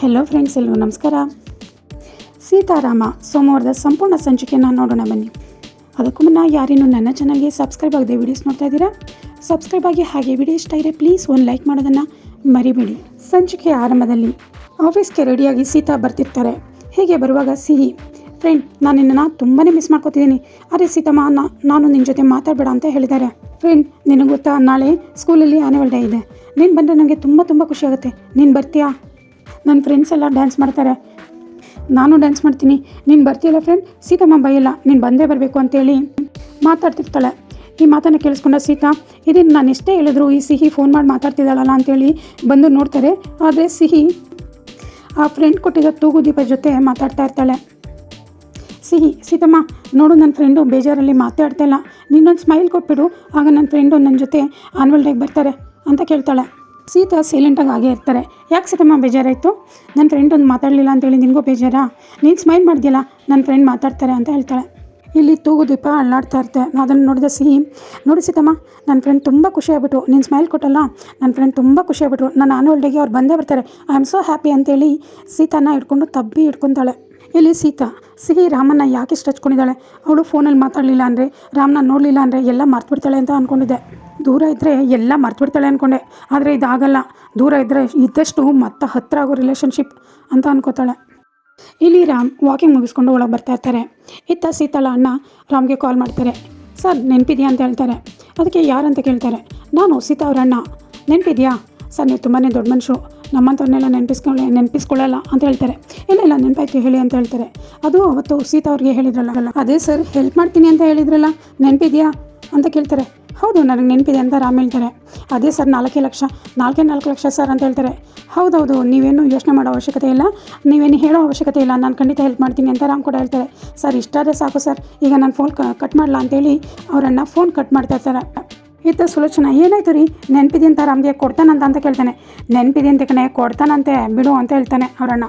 Hello friends ಎಲ್ಲರೂ ನಮಸ್ಕಾರ. ಸೀತಾರಾಮ ಸೋಮವಾರದ ಸಂಪೂರ್ಣ ಸಂಚಿಕೆಯನ್ನು ನೋಡೋಣ ಬನ್ನಿ. ಅದಕ್ಕೂ ಮುನ್ನ ಯಾರೇನು ನನ್ನ ಚಾನಲ್ಗೆ ಸಬ್ಸ್ಕ್ರೈಬ್ ಆಗದೆ ವಿಡಿಯೋಸ್ ನೋಡ್ತಾ ಇದ್ದೀರಾ? ಸಬ್ಸ್ಕ್ರೈಬ್ ಆಗಿ ಹಾಗೆ ವಿಡಿಯೋ ಇಷ್ಟ ಇದ್ದರೆ ಪ್ಲೀಸ್ ಒಂದು ಲೈಕ್ ಮಾಡೋದನ್ನು ಮರಿಬೇಡಿ. ಸಂಚಿಕೆಯ ಆರಂಭದಲ್ಲಿ ಆಫೀಸ್ಗೆ ರೆಡಿಯಾಗಿ ಸೀತಾ ಬರ್ತಿರ್ತಾರೆ. ಹೀಗೆ ಬರುವಾಗ ಸಿಹಿ ಫ್ರೆಂಡ್ ನಾನು ನಿನ್ನನ್ನು ತುಂಬಾ ಮಿಸ್ ಮಾಡ್ಕೋತಿದ್ದೀನಿ. ಅರೆ ಸೀತಮ್ಮ ನಾನು ನಿನ್ನ ಜೊತೆ ಮಾತಾಡಬೇಡ ಅಂತ ಹೇಳಿದ್ದಾರೆ. ಫ್ರೆಂಡ್ ನಿನಗೆ ಗೊತ್ತಾ, ನಾಳೆ ಸ್ಕೂಲಲ್ಲಿ ಆ್ಯನ್ಯುವಲ್ ಡೇ ಇದೆ. ನೀನು ಬಂದರೆ ನನಗೆ ತುಂಬ ತುಂಬ ಖುಷಿ ಆಗುತ್ತೆ. ನೀನು ಬರ್ತೀಯಾ? ನನ್ನ ಫ್ರೆಂಡ್ಸ್ ಎಲ್ಲ ಡ್ಯಾನ್ಸ್ ಮಾಡ್ತಾರೆ. ನಾನು ಡ್ಯಾನ್ಸ್ ಮಾಡ್ತೀನಿ. ನೀನು ಬರ್ತೀಯಲ್ಲ ಫ್ರೆಂಡ್ ಸೀತಮ್ಮ ಬೈಯಲ್ಲ. ನೀನು ಬಂದೇ ಬರಬೇಕು ಅಂತೇಳಿ ಮಾತಾಡ್ತಿರ್ತಾಳೆ. ಈ ಮಾತನ್ನು ಕೇಳಿಸ್ಕೊಂಡ ಸೀತಾ ಇದನ್ನು ನಾನು ಎಷ್ಟೇ ಹೇಳಿದ್ರು ಈ ಸಿಹಿ ಫೋನ್ ಮಾಡಿ ಮಾತಾಡ್ತಿದ್ದಾಳಲ್ಲ ಅಂತೇಳಿ ಬಂದು ನೋಡ್ತಾರೆ. ಆದರೆ ಸಿಹಿ ಆ ಫ್ರೆಂಡ್ ಕೊಟ್ಟಿದ್ದ ತೂಗು ದೀಪ ಜೊತೆ ಮಾತಾಡ್ತಾ ಇರ್ತಾಳೆ. ಸಿಹಿ, ಸೀತಮ್ಮ, ನೋಡು ನನ್ನ ಫ್ರೆಂಡು ಬೇಜಾರಲ್ಲಿ ಮಾತಾಡ್ತಾ ಇಲ್ಲ. ನಿನ್ನೊಂದು ಸ್ಮೈಲ್ ಕೊಟ್ಬಿಡು. ಆಗ ನನ್ನ ಫ್ರೆಂಡು ನನ್ನ ಜೊತೆ ಆನ್ವಲ್ ಡೇಗೆ ಬರ್ತಾರೆ ಅಂತ ಕೇಳ್ತಾಳೆ. ಸೀತಾ ಸೈಲೆಂಟಾಗಿ ಹಾಗೆ ಇರ್ತಾರೆ. ಯಾಕೆ ಸೀತಮ್ಮ ಬೇಜಾರಾಯಿತು? ನನ್ನ ಫ್ರೆಂಡ್ ಒಂದು ಮಾತಾಡಲಿಲ್ಲ ಅಂತೇಳಿ ನಿನಗೂ ಬೇಜಾರಾ? ನೀನು ಸ್ಮೈಲ್ ಮಾಡಿದ್ಯಲ್ಲ ನನ್ನ ಫ್ರೆಂಡ್ ಮಾತಾಡ್ತಾರೆ ಅಂತ ಹೇಳ್ತಾಳೆ. ಇಲ್ಲಿ ತೂಗು ದೀಪ ಅಳ್ಳಾಡ್ತಾ ಇರ್ತೆ ಅದನ್ನು ನೋಡಿದ ಸಿಹಿ, ನೋಡಿ ಸೀತಮ್ಮ ನನ್ನ ಫ್ರೆಂಡ್ ತುಂಬ ಖುಷಿಯಾಗ್ಬಿಟ್ರು ನೀನು ಸ್ಮೈಲ್ ಕೊಟ್ಟಲ್ಲ? ನನ್ನ ಫ್ರೆಂಡ್ ತುಂಬ ಖುಷಿಯಾಗ್ಬಿಟ್ರು ನನ್ನ ಆನ್ವಲ್ ಡೇಗೆ ಅವ್ರು ಬಂದೇ ಬರ್ತಾರೆ. ಐ ಆಮ್ ಸೋ ಹ್ಯಾಪಿ ಅಂತೇಳಿ ಸೀತಾನ ಹಿಡ್ಕೊಂಡು ತಬ್ಬಿ ಹಿಡ್ಕೊತಾಳೆ. ಇಲ್ಲಿ ಸೀತಾ? ಸಿಹಿ ರಾಮನ್ನ ಯಾಕೆ ಇಷ್ಟು ಹಚ್ಕೊಂಡಿದ್ದಾಳೆ ಅವಳು ಫೋನಲ್ಲಿ ಮಾತಾಡಲಿಲ್ಲ ಅಂದರೆ, ರಾಮನ ನೋಡಲಿಲ್ಲ ಅಂದರೆ ಎಲ್ಲ ಮರ್ತುಬಿಡ್ತಾಳೆ ಅಂತ ಅಂದ್ಕೊಂಡಿದ್ದೆ ದೂರ ಇದ್ದರೆ ಎಲ್ಲ ಮರ್ತುಬಿಡ್ತಾಳೆ ಅಂದ್ಕೊಂಡೆ ಆದರೆ ಇದಾಗಲ್ಲ. ದೂರ ಇದ್ದರೆ ಇದ್ದಷ್ಟು ಮತ್ತೆ ಹತ್ತಿರ ಆಗೋ ರಿಲೇಷನ್ಶಿಪ್ ಅಂತ ಅನ್ಕೋತಾಳೆ. ಇಲ್ಲಿ ರಾಮ್ ವಾಕಿಂಗ್ ಮುಗಿಸ್ಕೊಂಡು ಒಳಗೆ ಬರ್ತಾ ಇರ್ತಾರೆ. ಇತ್ತ ಸೀತಾಳ ಅಣ್ಣ ರಾಮ್ಗೆ ಕಾಲ್ ಮಾಡ್ತಾರೆ. ಸರ್, ನೆನಪಿದೆಯಾ ಅಂತ ಹೇಳ್ತಾರೆ. ಅದಕ್ಕೆ ಯಾರಂತ ಕೇಳ್ತಾರೆ? ನಾನು ಸೀತಾ ಅವರ ಅಣ್ಣ. ನೆನಪಿದೆಯಾ? ಸರ್, ನೀವು ತುಂಬಾ ದೊಡ್ಡ ಮನುಷ್ಯರು. ನಮ್ಮಂಥವ್ರನ್ನೆಲ್ಲ ನೆನಪಿಸ್ಕೊಳ್ಳಿ, ನೆನಪಿಸ್ಕೊಳ್ಳಲ್ಲ ಅಂತ ಹೇಳ್ತಾರೆ. ಇಲ್ಲ ಇಲ್ಲ, ನೆನಪಾಯ್ತು ಹೇಳಿ ಅಂತ ಹೇಳ್ತಾರೆ. ಅದು ಅವತ್ತು ಸೀತಾ ಅವ್ರಿಗೆ ಹೇಳಿದ್ರಲ್ಲ. ಅದೇ ಸರ್ ಹೆಲ್ಪ್ ಮಾಡ್ತೀನಿ ಅಂತ ಹೇಳಿದ್ರಲ್ಲ. ನೆನಪಿದೆಯಾ ಅಂತ ಕೇಳ್ತಾರೆ. ಹೌದು, ನನಗೆ ನೆನಪಿದೆ ಅಂತ ರಾಮ್ ಹೇಳ್ತಾರೆ. ಅದೇ ಸರ್, ನಾಲ್ಕೇ ಲಕ್ಷ, ನಾಲ್ಕೇ ನಾಲ್ಕು ಲಕ್ಷ ಸರ್ ಅಂತ ಹೇಳ್ತಾರೆ. ಹೌದೌದು, ನೀವೇನು ಯೋಚನೆ ಮಾಡೋ ಅವಶ್ಯಕತೆ ಇಲ್ಲ. ನೀವೇನು ಹೇಳೋ ಅವಶ್ಯಕತೆ ಇಲ್ಲ. ನಾನು ಖಂಡಿತ ಹೆಲ್ಪ್ ಮಾಡ್ತೀನಿ ಅಂತ ರಾಮ್ ಕೂಡ ಹೇಳ್ತಾರೆ. ಸರ್, ಇಷ್ಟಾದರೆ ಸಾಕು ಸರ್. ಈಗ ನಾನು ಫೋನ್ ಕಟ್ ಮಾಡಲ್ಲ ಅಂತೇಳಿ ಅವರನ್ನ ಫೋನ್ ಕಟ್ ಮಾಡ್ತಾ ಇರ್ತಾರೆ. ಇತ್ತ ಸುಲೋಚನ ಏನಾಯ್ತು ರೀ? ನೆನಪಿದೆ ಅಂತ ರಾಮ್ಗೆ ಕೊಡ್ತಾನಂತ ಅಂತ ಕೇಳ್ತಾನೆ. ನೆನಪಿದೆ ಅಂತ ಕಣೆ ಕೊಡ್ತಾನಂತೆ, ಬಿಡು ಅಂತ ಹೇಳ್ತಾನೆ ಅವರಣ್ಣ.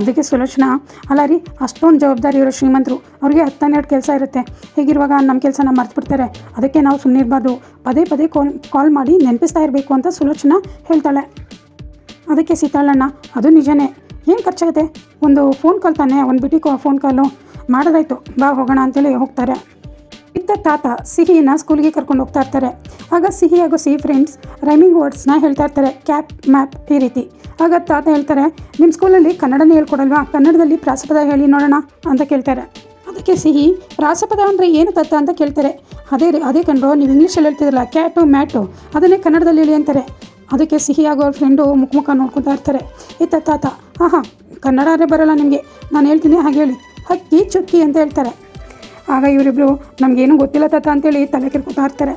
ಅದಕ್ಕೆ ಸುಲೋಚನಾ ಅಲ್ಲ ರೀ, ಅಷ್ಟೊಂದು ಜವಾಬ್ದಾರಿ ಇರೋ ಶ್ರೀಮಂತರು, ಅವ್ರಿಗೆ ಹತ್ತನ್ನೆರಡು ಕೆಲಸ ಇರುತ್ತೆ. ಹೀಗಿರುವಾಗ ನಮ್ಮ ಕೆಲಸನ ಮರ್ತ್ಬಿಡ್ತಾರೆ. ಅದಕ್ಕೆ ನಾವು ಸುಮ್ಮನೆ ಇರಬಾರ್ದು. ಪದೇ ಪದೇ ಕಾಲ್ ಕಾಲ್ ಮಾಡಿ ನೆನಪಿಸ್ತಾ ಇರಬೇಕು ಅಂತ ಸುಲೋಚನ ಹೇಳ್ತಾಳೆ. ಅದಕ್ಕೆ ಸೀತಾಳಣ್ಣ, ಅದು ನಿಜನೇ. ಏನು ಖರ್ಚಾಗುತ್ತೆ? ಒಂದು ಫೋನ್ ಕಾಲ್ ತಾನೆ? ಒಂದು ಬಿಟಿ ಫೋನ್ ಕಾಲು ಮಾಡೋದಾಯ್ತು. ಬಾ ಹೋಗೋಣ ಅಂತೇಳಿ ಹೋಗ್ತಾರೆ. ಇದ್ದ ತಾತ ಸಿಹಿನ ಸ್ಕೂಲಿಗೆ ಕರ್ಕೊಂಡು ಹೋಗ್ತಾ ಇರ್ತಾರೆ. ಆಗ ಸಿಹಿ ಹಾಗೂ ಸಿಹಿ ಫ್ರೆಂಡ್ಸ್ ರೈಮಿಂಗ್ ವರ್ಡ್ಸ್ನ ಹೇಳ್ತಾ ಇರ್ತಾರೆ ಕ್ಯಾಪ್ ಮ್ಯಾಪ್ ಈ ರೀತಿ. ಆಗ ತಾತ ಹೇಳ್ತಾರೆ ನಿಮ್ಮ ಸ್ಕೂಲಲ್ಲಿ ಕನ್ನಡನೇ ಹೇಳ್ಕೊಡಲ್ವಾ? ಕನ್ನಡದಲ್ಲಿ ಪ್ರಾಸಪದ ಹೇಳಿ ನೋಡೋಣ, ಅಂತ ಕೇಳ್ತಾರೆ. ಅದಕ್ಕೆ ಸಿಹಿ, ಪ್ರಾಸಪದ ಅಂದರೆ ಏನು ತಾತ? ಅಂತ ಕೇಳ್ತಾರೆ. ಅದೇ ರೀ, ಅದೇ ಕಂಡು ನೀವು ಇಂಗ್ಲೀಷಲ್ಲಿ ಹೇಳ್ತಿದ್ರಲ್ಲ ಕ್ಯಾಟು ಮ್ಯಾಟು ಅದನ್ನೇ ಕನ್ನಡದಲ್ಲಿ ಹೇಳಿ, ಅಂತಾರೆ. ಅದಕ್ಕೆ ಸಿಹಿ ಆಗೋ ಅವ್ರ ಫ್ರೆಂಡು ಮುಖ ಮುಖ ನೋಡ್ಕೊತಾ ಇರ್ತಾರೆ. ಇತ್ತ ತಾತ ಹಾಂ ಹಾಂ ಕನ್ನಡ ಬರೋಲ್ಲ ನಿಮಗೆ. ನಾನು ಹೇಳ್ತೀನಿ, ಹಾಗೆ ಹೇಳಿ. ಹಕ್ಕಿ, ಚುಕ್ಕಿ ಅಂತ ಹೇಳ್ತಾರೆ. ಆಗ ಇವರಿಬ್ಬರು ನಮಗೇನು ಗೊತ್ತಿಲ್ಲ ತಾತ ಅಂತೇಳಿ ತಲೆ ಕಿರ್ಕೋತಾ ಇರ್ತಾರೆ.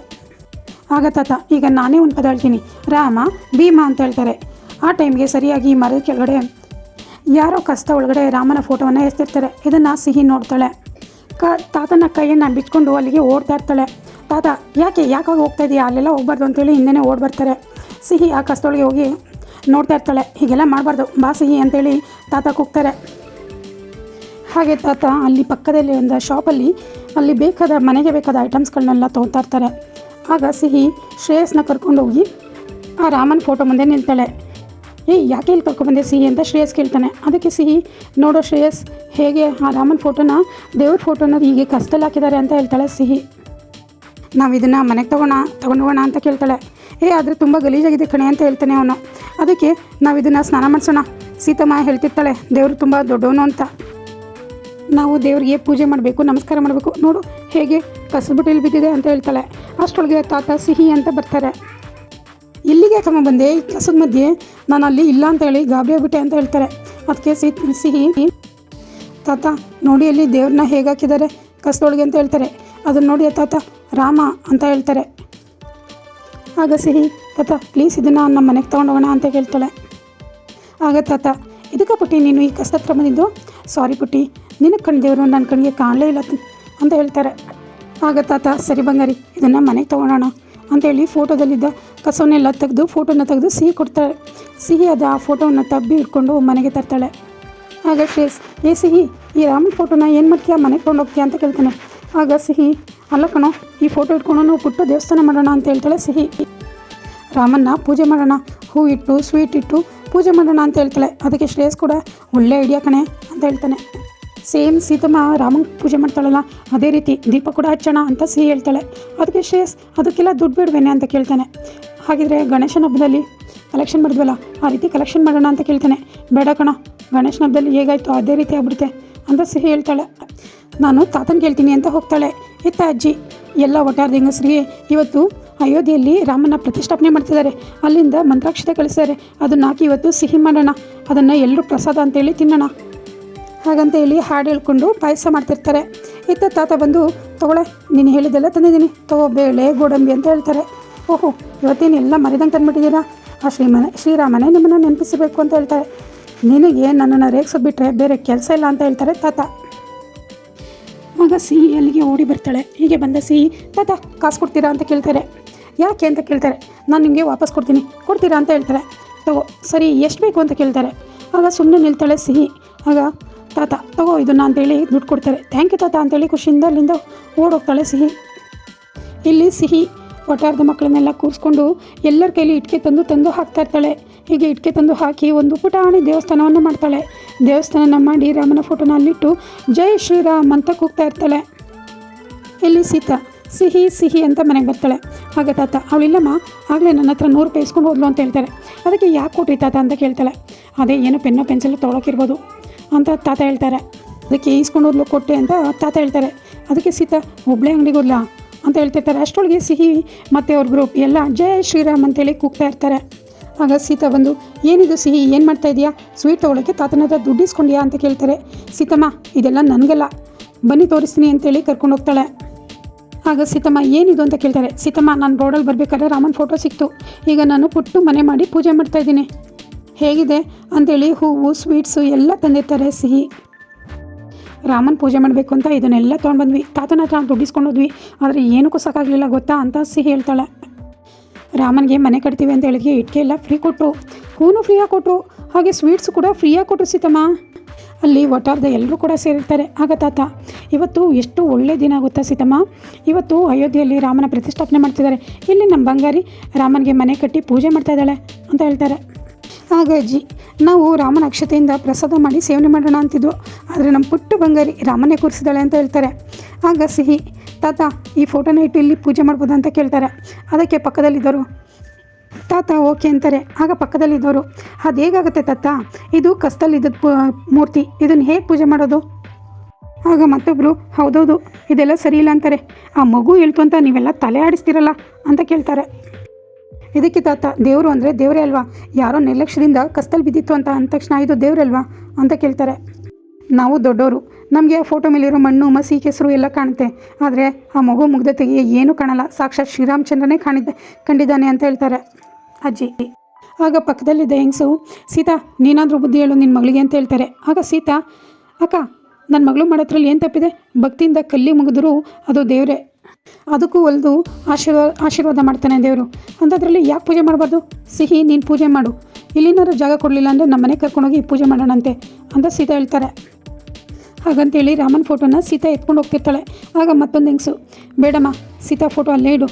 ಆಗ ತಾತ, ಈಗ ನಾನೇ ಒಂದು ಪದ ಹೇಳ್ತೀನಿ. ರಾಮ, ಭೀಮ ಅಂತ ಹೇಳ್ತಾರೆ. ಆ ಟೈಮ್ಗೆ ಸರಿಯಾಗಿ ಮರದ ಕೆಳಗಡೆ ಯಾರೋ ಕಸ್ತ ಒಳಗಡೆ ರಾಮನ ಫೋಟೋವನ್ನು ಎಸ್ತಿರ್ತಾರೆ. ಇದನ್ನು ಸಿಹಿ ನೋಡ್ತಾಳೆ. ಕ, ತಾತನ ಕೈಯನ್ನು ಬಿಚ್ಕೊಂಡು ಅಲ್ಲಿಗೆ ಓಡ್ತಾ ಇರ್ತಾಳೆ. ತಾತ, ಯಾಕೆ, ಯಾಕಾಗಿ ಹೋಗ್ತಾ ಇದೆಯಾ? ಅಲ್ಲೆಲ್ಲ ಹೋಗ್ಬಾರ್ದು ಅಂತೇಳಿ ಹಿಂದೆನೇ ಓಡ್ ಬರ್ತಾರೆ. ಸಿಹಿ ಆ ಕಸ್ತೊಳಗೆ ಹೋಗಿ ನೋಡ್ತಾ ಇರ್ತಾಳೆ. ಹೀಗೆಲ್ಲ ಮಾಡಬಾರ್ದು. ಬಾ ಸಿಹಿ ಅಂತೇಳಿ ತಾತ ಕೂಗ್ತಾರೆ. ಹಾಗೆ ತಾತ ಅಲ್ಲಿ ಪಕ್ಕದಲ್ಲಿ ಒಂದು ಶಾಪಲ್ಲಿ ಅಲ್ಲಿ ಬೇಕಾದ ಮನೆಗೆ ಬೇಕಾದ ಐಟಮ್ಸ್ಗಳನ್ನೆಲ್ಲ ತೊಗೊತಾ ಇರ್ತಾರೆ. ಆಗ ಸಿಹಿ ಶ್ರೇಯಸ್ನ ಕರ್ಕೊಂಡು ಹೋಗಿ ಆ ರಾಮನ ಫೋಟೋ ಮುಂದೆ ನಿಲ್ತಾಳೆ. ಏಯ್, ಯಾಕೆ ಇಲ್ಲಿ ಕರ್ಕೊಂಡ್ಬಂದೆ ಸಿಹಿ ಅಂತ ಶ್ರೇಯಸ್ ಕೇಳ್ತಾನೆ. ಅದಕ್ಕೆ ಸಿಹಿ, ನೋಡೋ ಶ್ರೇಯಸ್, ಹೇಗೆ ಆ ರಾಮನ ಫೋಟೋನ ದೇವ್ರ ಫೋಟೋನ ಹೀಗೆ ಕಷ್ಟಲ್ಲಿ ಹಾಕಿದ್ದಾರೆ ಅಂತ ಹೇಳ್ತಾಳೆ ಸಿಹಿ. ನಾವು ಇದನ್ನು ಮನೆಗೆ ತೊಗೋಣ, ತೊಗೊಂಡೋಗೋಣ ಅಂತ ಕೇಳ್ತಾಳೆ. ಏ ಆದರೆ ತುಂಬ ಗಲೀಜಾಗಿದೆ ಕಣೆ ಅಂತ ಹೇಳ್ತಾನೆ ಅವನು. ಅದಕ್ಕೆ ನಾವು ಇದನ್ನು ಸ್ನಾನ ಮಾಡಿಸೋಣ. ಸೀತಮ್ಮ ಹೇಳ್ತಿರ್ತಾಳೆ, ದೇವರು ತುಂಬ ದೊಡ್ಡವನು ಅಂತ. ನಾವು ದೇವರಿಗೆ ಪೂಜೆ ಮಾಡಬೇಕು, ನಮಸ್ಕಾರ ಮಾಡಬೇಕು. ನೋಡು ಹೇಗೆ ಕಸಬುಟ್ಟಿಲಿ ಬಿದ್ದಿದೆ ಅಂತ ಹೇಳ್ತಾಳೆ. ಅಷ್ಟೊಳಗೆ ತಾತ ಸಿಹಿ ಅಂತ ಬರ್ತಾರೆ. ಇಲ್ಲಿಗೆ ಕಮ್ಮ ಬಂದೆ ಕಸದ ಮಧ್ಯೆ ನಾನು ಅಲ್ಲಿ ಇಲ್ಲ ಅಂತ ಹೇಳಿ ಗಾಬರಿ ಆಗ್ಬಿಟ್ಟೆ ಅಂತ ಹೇಳ್ತಾರೆ. ಅದಕ್ಕೆ ಸಿಹಿ ಸಿಹಿ, ತಾತ ನೋಡಿ ಅಲ್ಲಿ ದೇವ್ರನ್ನ ಹೇಗೆ ಹಾಕಿದ್ದಾರೆ, ಕಸದೊಳಗೆ ಅಂತ ಹೇಳ್ತಾರೆ. ಅದನ್ನ ನೋಡಿ ತಾತ ರಾಮ ಅಂತ ಹೇಳ್ತಾರೆ. ಆಗ ಸಿಹಿ, ತಾತ ಪ್ಲೀಸ್ ಇದನ್ನು ನಮ್ಮ ಮನೆಗೆ ತೊಗೊಂಡೋಗೋಣ ಅಂತ ಹೇಳ್ತಾಳೆ. ಆಗ ತಾತ, ಇದಕ್ಕೆ ಪುಟ್ಟಿ ನೀನು ಈ ಕಸ ಹತ್ರ ಬಂದಿದ್ದು? ಸಾರಿ ಪುಟ್ಟಿ ನಿನಗೆ ಕಣ್ ದೇವರು ನನ್ನ ಕಣ್ಣಿಗೆ ಕಾಣಲೇ ಇಲ್ಲ ಅಂತ ಹೇಳ್ತಾರೆ. ಆಗ ತಾತ, ಸರಿ ಬಂಗಾರಿ, ಇದನ್ನು ಮನೆಗೆ ತೊಗೊಳೋಣ ಅಂತೇಳಿ ಫೋಟೋದಲ್ಲಿದ್ದ ಕಸವನ್ನೆಲ್ಲ ತೆಗೆದು ಫೋಟೋನ ತೆಗೆದು ಸಿಹಿ ಕೊಡ್ತಾಳೆ ಸಿಹಿ ಅದು ಆ ಫೋಟೋವನ್ನು ತಬ್ಬಿ ಇಟ್ಕೊಂಡು ಮನೆಗೆ ತರ್ತಾಳೆ. ಆಗ ಶ್ರೇಯಸ್ ಏ ಸಿಹಿ, ಈ ರಾಮನ ಫೋಟೋನ ಏನು ಮಾಡ್ತೀಯಾ? ಮನೆಗೆ ತೊಗೊಂಡು ಹೋಗ್ತೀಯಾ ಅಂತ ಕೇಳ್ತಾನೆ. ಆಗ ಸಿಹಿ, ಅಲ್ಲ ಕಣೋ, ಈ ಫೋಟೋ ಇಟ್ಕೊಂಡು ನಾವು ಪುಟ್ಟ ದೇವಸ್ಥಾನ ಮಾಡೋಣ ಅಂತ ಹೇಳ್ತಾಳೆ ಸಿಹಿ. ರಾಮನ್ನ ಪೂಜೆ ಮಾಡೋಣ, ಹೂ ಇಟ್ಟು, ಸ್ವೀಟ್ ಇಟ್ಟು ಪೂಜೆ ಮಾಡೋಣ ಅಂತ ಹೇಳ್ತಾಳೆ. ಅದಕ್ಕೆ ಶ್ರೇಯಸ್ ಕೂಡ ಒಳ್ಳೆ ಐಡಿಯಾ ಕಣೆ ಅಂತ ಹೇಳ್ತಾನೆ. ಸೇಮ್ ಸೀತಮ್ಮ ರಾಮನ ಪೂಜೆ ಮಾಡ್ತಾಳಲ್ಲ, ಅದೇ ರೀತಿ ದೀಪ ಕೂಡ ಹಚ್ಚೋಣ ಅಂತ ಸಿಹಿ ಹೇಳ್ತಾಳೆ. ಅದಕ್ಕೆ ಶ್ರೇಯಸ್, ಅದಕ್ಕೆಲ್ಲ ದುಡ್ಡು ಬಿಡ್ಬೇನೆ ಅಂತ ಕೇಳ್ತಾನೆ. ಹಾಗಿದ್ರೆ ಗಣೇಶನ ಹಬ್ಬದಲ್ಲಿ ಕಲೆಕ್ಷನ್ ಮಾಡಿದ್ವಲ್ಲ, ಆ ರೀತಿ ಕಲೆಕ್ಷನ್ ಮಾಡೋಣ ಅಂತ ಕೇಳ್ತಾನೆ. ಬೇಡ ಕಣ, ಗಣೇಶನ ಹಬ್ಬದಲ್ಲಿ ಹೇಗಾಯ್ತು? ಅದೇ ರೀತಿ ಆಗ್ಬಿಡುತ್ತೆ, ಅಂತ ಸಿಹಿ ಹೇಳ್ತಾಳೆ. ನಾನು ತಾತನ ಕೇಳ್ತೀನಿ ಅಂತ ಹೋಗ್ತಾಳೆ. ಇತ್ತ ಅಜ್ಜಿ, ಎಲ್ಲ ಒಟ್ಟಾರದ ಹೆಂಗಸರಿಗೆ, ಇವತ್ತು ಅಯೋಧ್ಯೆಯಲ್ಲಿ ರಾಮನ ಪ್ರತಿಷ್ಠಾಪನೆ ಮಾಡ್ತಿದ್ದಾರೆ. ಅಲ್ಲಿಂದ ಮಂತ್ರಾಕ್ಷತೆ ಕಳಿಸ್ತಾರೆ. ಅದನ್ನ ಹಾಕಿ ಇವತ್ತು ಸಿಹಿ ಮಾಡೋಣ. ಅದನ್ನು ಎಲ್ಲರೂ ಪ್ರಸಾದ ಅಂತೇಳಿ ತಿನ್ನೋಣ. ಹಾಗಂತ ಹೇಳಿ ಹಾಡು ಹೇಳ್ಕೊಂಡು ಪಾಯಸ ಮಾಡ್ತಿರ್ತಾರೆ. ಇತ್ತ ತಾತ ಬಂದು ತೊಗೊಳೆ ನೀನು ಹೇಳಿದ್ದೆಲ್ಲ ತಂದಿದ್ದೀನಿ. ತಗೋ, ಬೇಳೆ, ಗೋಡಂಬಿ ಅಂತ ಹೇಳ್ತಾರೆ. ಓಹೋ, ಇವತ್ತೇನು ಎಲ್ಲ ಮರಿದಂಗೆ ತಂದುಬಿಟ್ಟಿದ್ದೀರಾ? ಆ ಶ್ರೀಮನೆ, ಶ್ರೀರಾಮನೇ ನಿಮ್ಮನ್ನು ನೆನಪಿಸಬೇಕು ಅಂತ ಹೇಳ್ತಾರೆ. ನಿನಗೆ ನನ್ನನ್ನು ರೇಗಿಸೋದು ಬಿಟ್ಟರೆ ಬೇರೆ ಕೆಲಸ ಇಲ್ಲ ಅಂತ ಹೇಳ್ತಾರೆ ತಾತ. ಆಗ ಸಿಹಿ ಅಲ್ಲಿಗೆ ಓಡಿ ಬರ್ತಾಳೆ. ಹೀಗೆ ಬಂದ ಸಿಹಿ, ತಾತ, ಕಾಸು ಕೊಡ್ತೀರಾ ಅಂತ ಕೇಳ್ತಾರೆ. ಯಾಕೆ ಅಂತ ಕೇಳ್ತಾರೆ. ನಾನು ನಿಮಗೆ ವಾಪಸ್ ಕೊಡ್ತೀನಿ. ಕೊಡ್ತೀರಾ ಅಂತ ಹೇಳ್ತಾರೆ. ತಗೋ, ಸರಿ, ಎಷ್ಟು ಬೇಕು ಅಂತ ಕೇಳ್ತಾರೆ. ಆಗ ಸುಮ್ಮನೆ ನಿಲ್ತಾಳೆ ಸಿಹಿ. ಆಗ ತಾತ, ತಗೋ ಇದನ್ನ ಅಂತೇಳಿ ದುಡ್ಡು ಕೊಡ್ತಾರೆ. ಥ್ಯಾಂಕ್ ಯು ತಾತ ಅಂತೇಳಿ ಖುಷಿಯಿಂದ ಅಲ್ಲಿಂದ ಓಡೋಗ್ತಾಳೆ ಸಿಹಿ. ಇಲ್ಲಿ ಸಿಹಿ ಒಟ್ಟಾರದ ಮಕ್ಕಳನ್ನೆಲ್ಲ ಕೂರಿಸ್ಕೊಂಡು ಎಲ್ಲರ ಕೈಲಿ ಇಟ್ಕೆ ತಂದು ತಂದು ಹಾಕ್ತಾ ಇರ್ತಾಳೆ. ಹೀಗೆ ಇಟ್ಕೆ ತಂದು ಹಾಕಿ ಒಂದು ಪುಟಾಣಿ ದೇವಸ್ಥಾನವನ್ನು ಮಾಡ್ತಾಳೆ. ದೇವಸ್ಥಾನನ ಮಾಡಿ ರಾಮನ ಫೋಟೋನ ಅಲ್ಲಿಟ್ಟು ಜೈ ಶ್ರೀರಾಮ್ ಅಂತ ಕೂಗ್ತಾ ಇರ್ತಾಳೆ. ಇಲ್ಲಿ ಸೀತಾ, ಸಿಹಿ ಸಿಹಿ ಅಂತ ಮನೆಗೆ ಬರ್ತಾಳೆ. ಆಗ ತಾತ ಅವಳಿಲ್ಲಮ್ಮ ಆಗಲೇ ನನ್ನ ಹತ್ರ ನೂರು ರೂಪಾಯಿ ಇಸ್ಕೊಂಡು ಹೋದ್ಲು ಅಂತ ಹೇಳ್ತಾರೆ. ಅದಕ್ಕೆ ಯಾಕೆ ಕೊಟ್ರಿ ತಾತ ಅಂತ ಕೇಳ್ತಾಳೆ. ಅದೇ ಏನೋ ಪೆನ್ನು ಪೆನ್ಸಿಲ್ ತೊಗೊಳಕಿರ್ಬೋದು ಅಂತ ತಾತ ಹೇಳ್ತಾರೆ. ಅದಕ್ಕೆ ಈಸ್ಕೊಂಡು ಹೋದ್ಲು ಕೊಟ್ಟೆ ಅಂತ ತಾತ ಹೇಳ್ತಾರೆ. ಅದಕ್ಕೆ ಸೀತಾ ಒಬ್ಬಳೇ ಅಂಗಡಿಗೆ ಹೋದ್ಲಾ ಅಂತ ಹೇಳ್ತಿರ್ತಾರೆ. ಅಷ್ಟೊಳಗೆ ಸಿಹಿ ಮತ್ತು ಅವ್ರ ಗ್ರೂಪ್ ಎಲ್ಲ ಜಯ ಶ್ರೀರಾಮ್ ಅಂತೇಳಿ ಕೂಗ್ತಾ ಇರ್ತಾರೆ. ಆಗ ಸೀತಾ ಬಂದು, ಏನಿದು ಸಿಹಿ? ಏನು ಮಾಡ್ತಾ ಇದೆಯಾ? ಸ್ವೀಟ್ ತೊಗೊಳಕ್ಕೆ ತಾತನ ಹತ್ರ ಅಂತ ಕೇಳ್ತಾರೆ. ಸೀತಮ್ಮ, ಇದೆಲ್ಲ ನನಗಲ್ಲ. ಬನ್ನಿ ತೋರಿಸ್ತೀನಿ ಅಂತೇಳಿ ಕರ್ಕೊಂಡು ಹೋಗ್ತಾಳೆ. ಆಗ ಸೀತಮ್ಮ, ಏನಿದು? ಅಂತ ಕೇಳ್ತಾರೆ. ಸೀತಮ್ಮ, ನಾನು ರೋಡಲ್ಲಿ ಬರಬೇಕಾದ್ರೆ ರಾಮನ ಫೋಟೋ ಸಿಕ್ತು. ಈಗ ನಾನು ಪುಟ್ಟು ಮನೆ ಮಾಡಿ ಪೂಜೆ ಮಾಡ್ತಾ ಇದ್ದೀನಿ. ಹೇಗಿದೆ? ಅಂಥೇಳಿ ಹೂವು ಸ್ವೀಟ್ಸು ಎಲ್ಲ ತಂದಿರ್ತಾರೆ ಸಿಹಿ. ರಾಮನ ಪೂಜೆ ಮಾಡಬೇಕು ಅಂತ ಇದನ್ನೆಲ್ಲ ತೊಗೊಂಡು ಬಂದ್ವಿ ತಾತನ ಹತ್ರ ದುಡ್ಡಿಸ್ಕೊಂಡು ಹೋದ್ವಿ. ಆದರೆ ಏನಕ್ಕೂ ಸಾಕಾಗಲಿಲ್ಲ, ಗೊತ್ತಾ? ಅಂತ ಸಿಹಿ ಹೇಳ್ತಾಳೆ. ರಾಮನಿಗೆ ಮನೆ ಕಟ್ತೀವಿ ಅಂತ ಹೇಳಿದ್ವಿ ಇಟ್ಕೆ ಎಲ್ಲ ಫ್ರೀ ಕೊಟ್ಟರು ಹೂನು ಫ್ರೀಯಾಗಿ ಕೊಟ್ಟರು ಹಾಗೆ ಸ್ವೀಟ್ಸು ಕೂಡ ಫ್ರೀಯಾಗಿ ಕೊಟ್ಟರು ಸೀತಮ್ಮ. ಅಲ್ಲಿ ಒಟ್ಟಾರದ ಎಲ್ಲರೂ ಕೂಡ ಸೇರಿರ್ತಾರೆ. ಆಗ ತಾತ, ಇವತ್ತು ಎಷ್ಟು ಒಳ್ಳೆ ದಿನ ಗೊತ್ತಾ ಸೀತಮ್ಮ? ಇವತ್ತು ಅಯೋಧ್ಯೆಯಲ್ಲಿ ರಾಮನ ಪ್ರತಿಷ್ಠಾಪನೆ ಮಾಡ್ತಿದ್ದಾರೆ. ಇಲ್ಲಿ ನಮ್ಮ ಬಂಗಾರಿ ರಾಮನಿಗೆ ಮನೆ ಕಟ್ಟಿ ಪೂಜೆ ಮಾಡ್ತಾ ಇದ್ದಾಳೆ, ಅಂತ ಹೇಳ್ತಾರೆ. ಆಗ ಅಜ್ಜಿ, ನಾವು ರಾಮನ ಅಕ್ಷತೆಯಿಂದ ಪ್ರಸಾದ ಮಾಡಿ ಸೇವನೆ ಮಾಡೋಣ ಅಂತಿದ್ವು. ಆದರೆ ನಮ್ಮ ಪುಟ್ಟ ಬಂಗಾರಿ ರಾಮನೇ ಕೂರಿಸಿದಾಳೆ ಅಂತ ಹೇಳ್ತಾರೆ. ಆಗ ಸಿಹಿ, ತಾತ, ಈ ಫೋಟೋನ ಇಟ್ಟು ಇಲ್ಲಿ ಪೂಜೆ ಮಾಡ್ಬೋದು ಅಂತ ಕೇಳ್ತಾರೆ. ಅದಕ್ಕೆ ಪಕ್ಕದಲ್ಲಿದ್ದರು ತಾತ, ಓಕೆ ಅಂತಾರೆ. ಆಗ ಪಕ್ಕದಲ್ಲಿದ್ದವರು, ಅದು ಹೇಗಾಗುತ್ತೆ ತಾತ? ಇದು ಕಸ್ತಲ್ಲಿದ್ದ ಮೂರ್ತಿ, ಇದನ್ನು ಹೇಗೆ ಪೂಜೆ ಮಾಡೋದು? ಆಗ ಮತ್ತೊಬ್ಬರು ಹೌದೌದು, ಇದೆಲ್ಲ ಸರಿ ಇಲ್ಲ ಅಂತಾರೆ. ಆ ಮಗು ಹೇಳ್ತು ಅಂತ ನೀವೆಲ್ಲ ತಲೆ ಆಡಿಸ್ತೀರಲ್ಲ ಅಂತ ಕೇಳ್ತಾರೆ. ಇದಕ್ಕೆ ತಾತ, ದೇವರು ಅಂದರೆ ದೇವರೇ ಅಲ್ವಾ? ಯಾರೋ ನಿರ್ಲಕ್ಷ್ಯದಿಂದ ಕಸ್ತಲ್ಲಿ ಬಿದ್ದಿತ್ತು ಅಂತ ಅಂದ ತಕ್ಷಣ ಇದು ದೇವರಲ್ವಾ ಅಂತ ಕೇಳ್ತಾರೆ. ನಾವು ದೊಡ್ಡವರು ನಮಗೆ ಫೋಟೋ ಮೇಲಿರೋ ಮಣ್ಣು, ಮಸಿ, ಕೆಸರು ಎಲ್ಲ ಕಾಣುತ್ತೆ. ಆದರೆ ಆ ಮಗು ಮುಗ್ಧತೆಗೆ ಏನೂ ಕಾಣಲ್ಲ. ಸಾಕ್ಷಾತ್ ಶ್ರೀರಾಮಚಂದ್ರನೇ ಕಾಣಿದ್ದ, ಕಂಡಿದ್ದಾನೆ ಅಂತ ಹೇಳ್ತಾರೆ ಅಜ್ಜಿ. ಆಗ ಪಕ್ಕದಲ್ಲಿದ್ದ ಹೆಂಗಸು, ಸೀತಾ, ನೀನಾದರೂ ಬುದ್ಧಿ ಹೇಳು ನಿನ್ನ ಮಗಳಿಗೆ ಅಂತ ಹೇಳ್ತಾರೆ. ಆಗ ಸೀತಾ, ಅಕ್ಕ ನನ್ನ ಮಗಳು ಮಾಡೋದ್ರಲ್ಲಿ ಏನು ತಪ್ಪಿದೆ? ಭಕ್ತಿಯಿಂದ ಕಲ್ಲಿ ಮುಗಿದ್ರು ಅದು ದೇವರೇ. ಅದಕ್ಕೂ ಒಲ್ದು ಆಶೀರ್ವಾದ ಆಶೀರ್ವಾದ ಮಾಡ್ತಾನೆ ದೇವರು. ಅಂಥದ್ರಲ್ಲಿ ಯಾಕೆ ಪೂಜೆ ಮಾಡಬಾರ್ದು? ಸಿಹಿ, ನೀನು ಪೂಜೆ ಮಾಡು. ಇಲ್ಲಿನಾರು ಜಾಗ ಕೊಡಲಿಲ್ಲ ಅಂದರೆ ನಮ್ಮ ಮನೆಗೆ ಕರ್ಕೊಂಡೋಗಿ ಪೂಜೆ ಮಾಡೋಣಂತೆ ಅಂತ ಸೀತಾ ಹೇಳ್ತಾರೆ. ಹಾಗಂತೇಳಿ ರಾಮನ ಫೋಟೋನ ಸೀತಾ ಎತ್ಕೊಂಡು ಹೋಗ್ತಿರ್ತಾಳೆ. ಆಗ ಮತ್ತೊಂದು ಹೆಂಗಸು, ಬೇಡಮ್ಮ, ಸೀತಾ ಫೋಟೋ ಅಲ್ಲೇ ಇಡು.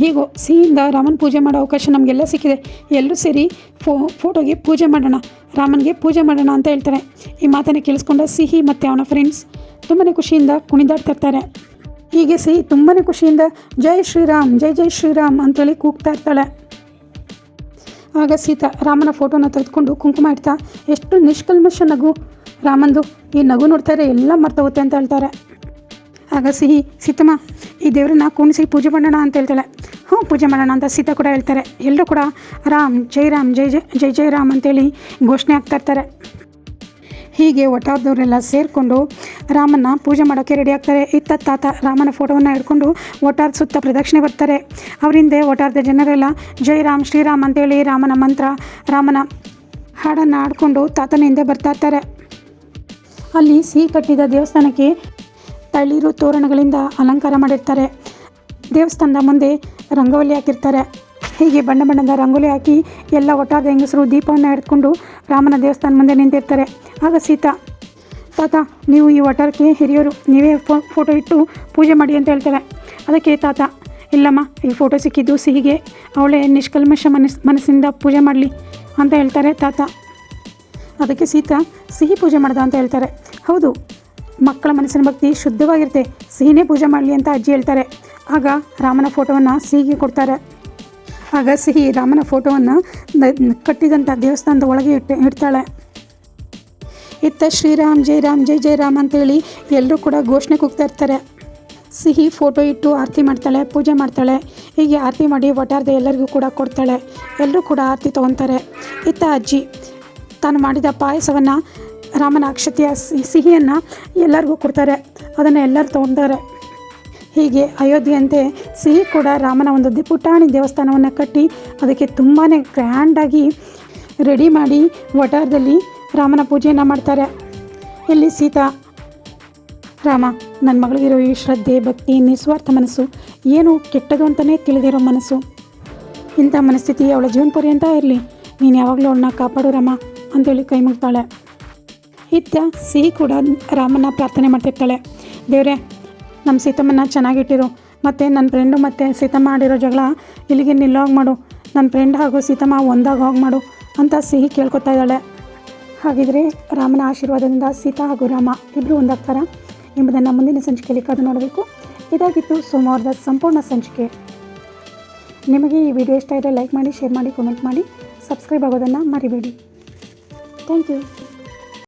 ಹೀಗೋ, ಸಿಹಿಯಿಂದ ರಾಮನ ಪೂಜೆ ಮಾಡೋ ಅವಕಾಶ ನಮಗೆಲ್ಲ ಸಿಕ್ಕಿದೆ. ಎಲ್ಲರೂ ಸೇರಿ ಫೋ, ಫೋಟೋಗೆ ಪೂಜೆ ಮಾಡೋಣ. ರಾಮನಿಗೆ ಪೂಜೆ ಮಾಡೋಣ ಅಂತ ಹೇಳ್ತಾರೆ. ಈ ಮಾತನ್ನು ಕೇಳಿಸ್ಕೊಂಡ ಸಿಹಿ ಮತ್ತು ಅವನ ಫ್ರೆಂಡ್ಸ್ ತುಂಬಾ ಖುಷಿಯಿಂದ ಕುಣಿದಾಡ್ತಾ ಇರ್ತಾರೆ ಹೀಗೆ ಸಿಹಿ ತುಂಬಾ ಖುಷಿಯಿಂದ ಜೈ ಶ್ರೀರಾಮ್, ಜೈ ಜೈ ಶ್ರೀರಾಮ್ ಅಂತೇಳಿ ಕೂಗ್ತಾ ಇರ್ತಾಳೆ. ಆಗ ಸೀತಾ ರಾಮನ ಫೋಟೋನ ತೆಗೆದುಕೊಂಡು ಕುಂಕುಮ ಇಡ್ತಾ, ಎಷ್ಟು ನಿಷ್ಕಲ್ಮಶ ನಗು. ರಾಮಂದು, ಈ ನಗು ನೋಡ್ತಾರೆ ಎಲ್ಲ ಮರ್ತೋಗುತ್ತೆ ಅಂತ ಹೇಳ್ತಾರೆ. ಆಗ ಸಿಹಿ, ಸೀತಮ್ಮ, ಈ ದೇವ್ರನ್ನ ಕುಣಿಸಿ ಪೂಜೆ ಮಾಡೋಣ ಅಂತ ಹೇಳ್ತಾಳೆ. ಹ್ಞೂ, ಪೂಜೆ ಮಾಡೋಣ ಅಂತ ಸೀತಾ ಕೂಡ ಹೇಳ್ತಾರೆ. ಎಲ್ಲರೂ ಕೂಡ ರಾಮ್ ಜೈ ರಾಮ್, ಜೈ ಜೈ ಜೈ ಜೈ ರಾಮ್ ಅಂತೇಳಿ ಘೋಷಣೆ ಆಗ್ತಾ ಇರ್ತಾರೆ. ಹೀಗೆ ಒಟ್ಟಾದವರೆಲ್ಲ ಸೇರಿಕೊಂಡು ರಾಮನ ಪೂಜೆ ಮಾಡೋಕ್ಕೆ ರೆಡಿ ಆಗ್ತಾರೆ. ಇತ್ತ ತಾತ ರಾಮನ ಫೋಟೋವನ್ನು ಹಿಡ್ಕೊಂಡು ಒಟ್ಟಾರ್ದ ಸುತ್ತ ಪ್ರದಕ್ಷಿಣೆ ಬರ್ತಾರೆ. ಅವರಿಂದೆ ಒಟ್ಟಾರದ ಜನರೆಲ್ಲ, ಜೈ ರಾಮ್ ಶ್ರೀರಾಮ್ ಅಂತೇಳಿ ರಾಮನ ಮಂತ್ರ, ರಾಮನ ಹಾಡನ್ನು ಆಡಿಕೊಂಡು ತಾತನ ಹಿಂದೆ ಬರ್ತಾ ಇರ್ತಾರೆ. ಅಲ್ಲಿ ಸಿಹಿ ಕಟ್ಟಿದ ದೇವಸ್ಥಾನಕ್ಕೆ ತಳಿರು ತೋರಣಗಳಿಂದ ಅಲಂಕಾರ ಮಾಡಿರ್ತಾರೆ. ದೇವಸ್ಥಾನದ ಮುಂದೆ ರಂಗೋಲಿ ಹಾಕಿರ್ತಾರೆ. ಹೀಗೆ ಬಣ್ಣ ಬಣ್ಣದ ರಂಗೋಲಿ ಹಾಕಿ ಎಲ್ಲ ಒಟ್ಟಾದ ಹೆಂಗಸರು ದೀಪವನ್ನು ಹಿಡ್ಕೊಂಡು ರಾಮನ ದೇವಸ್ಥಾನ ಮುಂದೆ ನಿಂತಿರ್ತಾರೆ. ಆಗ ಸೀತಾ, ತಾತ, ನೀವು ಈ ಒಟ್ಟಾರಕ್ಕೆ ಹಿರಿಯರು, ನೀವೇ ಫೋಟೋ ಇಟ್ಟು ಪೂಜೆ ಮಾಡಿ ಅಂತ ಹೇಳ್ತಾರೆ. ಅದಕ್ಕೆ ತಾತ, ಇಲ್ಲಮ್ಮ, ಈ ಫೋಟೋ ಸಿಕ್ಕಿದ್ದು ಸಿಹಿಗೆ, ಅವಳೇ ನಿಷ್ಕಲ್ಮಶ ಮನಸ್ ಮನಸ್ಸಿಂದ ಪೂಜೆ ಮಾಡಲಿ ಅಂತ ಹೇಳ್ತಾರೆ ತಾತ. ಅದಕ್ಕೆ ಸೀತಾ, ಸಿಹಿ ಪೂಜೆ ಮಾಡ್ದ ಅಂತ ಹೇಳ್ತಾರೆ. ಹೌದು, ಮಕ್ಕಳ ಮನಸ್ಸಿನ ಭಕ್ತಿ ಶುದ್ಧವಾಗಿರುತ್ತೆ, ಸಿಹಿನೇ ಪೂಜೆ ಮಾಡಲಿ ಅಂತ ಅಜ್ಜಿ ಹೇಳ್ತಾರೆ. ಆಗ ರಾಮನ ಫೋಟೋವನ್ನು ಸಿಹಿಗೆ ಕೊಡ್ತಾರೆ. ಆಗ ಸಿಹಿ ರಾಮನ ಫೋಟೋವನ್ನು ಕಟ್ಟಿದಂಥ ದೇವಸ್ಥಾನದ ಒಳಗೆ ಇಟ್ಟು ಇಡ್ತಾಳೆ. ಇತ್ತ ಶ್ರೀರಾಮ್, ಜೈ ರಾಮ್, ಜೈ ಜೈ ರಾಮ್ ಅಂತೇಳಿ ಎಲ್ಲರೂ ಕೂಡ ಘೋಷಣೆ ಕೂಗ್ತಾ ಇರ್ತಾರೆ. ಸಿಹಿ ಫೋಟೋ ಇಟ್ಟು ಆರತಿ ಮಾಡ್ತಾಳೆ, ಪೂಜೆ ಮಾಡ್ತಾಳೆ. ಹೀಗೆ ಆರತಿ ಮಾಡಿ ಒಟ್ಟಾರ್ದೆ ಎಲ್ಲರಿಗೂ ಕೂಡ ಕೊಡ್ತಾಳೆ. ಎಲ್ಲರೂ ಕೂಡ ಆರತಿ ತೊಗೊತಾರೆ. ಇತ್ತ ಅಜ್ಜಿ ತಾನು ಮಾಡಿದ ಪಾಯಸವನ್ನು ರಾಮನ ಅಕ್ಷತೆಯ ಸಿಹಿಯನ್ನು ಎಲ್ಲರಿಗೂ ಕೊಡ್ತಾರೆ. ಅದನ್ನು ಎಲ್ಲರೂ ತೊಗೊತಾರೆ ಹೀಗೆ ಅಯೋಧ್ಯೆಯಂತೆ ಸಿಹಿ ಕೂಡ ರಾಮನ ಒಂದು ದಿಪುಟಾಣಿ ದೇವಸ್ಥಾನವನ್ನು ಕಟ್ಟಿ ಅದಕ್ಕೆ ತುಂಬಾ ಗ್ರ್ಯಾಂಡಾಗಿ ರೆಡಿ ಮಾಡಿ ವಟಾರದಲ್ಲಿ ರಾಮನ ಪೂಜೆಯನ್ನು ಮಾಡ್ತಾರೆ. ಇಲ್ಲಿ ಸೀತಾ, ರಾಮ ನನ್ನ ಮಗಳಿಗಿರೋ ಈ ಶ್ರದ್ಧೆ, ಭಕ್ತಿ, ನಿಸ್ವಾರ್ಥ ಮನಸ್ಸು ಏನು ಕೆಟ್ಟದು ಅಂತಲೇ ತಿಳಿದಿರೋ ಮನಸ್ಸು. ಇಂಥ ಮನಸ್ಥಿತಿ ಅವಳ ಜೀವನ ಪರ್ಯಂತ ಇರಲಿ. ನೀನು ಯಾವಾಗಲೂ ಅವಳನ್ನ ಕಾಪಾಡು ರಾಮ ಅಂತೇಳಿ ಕೈ ಮುಗ್ತಾಳೆ. ಇತ್ತ ಸಿಹಿ ಕೂಡ ರಾಮನ ಪ್ರಾರ್ಥನೆ ಮಾಡ್ತಿರ್ತಾಳೆ. ದೇವ್ರೆ ನಮ್ಮ ಸೀತಮ್ಮನ ಚೆನ್ನಾಗಿಟ್ಟಿರು. ಮತ್ತು ನನ್ನ ಫ್ರೆಂಡು ಮತ್ತು ಸೀತಮ್ಮ ಆಡಿರೋ ಜಗಳ ಇಲ್ಲಿಗೆ ನಿಲ್ಲೋಗಿ ಮಾಡು. ನನ್ನ ಫ್ರೆಂಡ್ ಹಾಗೂ ಸೀತಮ್ಮ ಒಂದಾಗ ಹೋಗಿ ಮಾಡು ಅಂತ ಸಿಹಿ ಕೇಳ್ಕೊತಾ ಇದ್ದಾಳೆ. ಹಾಗಿದ್ರೆ ರಾಮನ ಆಶೀರ್ವಾದದಿಂದ ಸೀತಾ ಹಾಗೂ ರಾಮ ಇಬ್ಬರು ಒಂದಾಗ್ತಾರ ಎಂಬುದನ್ನು ಮುಂದಿನ ಸಂಚಿಕೆಯಲ್ಲಿ ಕಾದು ನೋಡಬೇಕು. ಇದಾಗಿತ್ತು ಸೋಮವಾರದ ಸಂಪೂರ್ಣ ಸಂಚಿಕೆ. ನಿಮಗೆ ಈ ವಿಡಿಯೋ ಇಷ್ಟ ಇದ್ದರೆ ಲೈಕ್ ಮಾಡಿ, ಶೇರ್ ಮಾಡಿ ಕಮೆಂಟ್ ಮಾಡಿ ಸಬ್ಸ್ಕ್ರೈಬ್ ಆಗೋದನ್ನು ಮರಿಬೇಡಿ. Thank you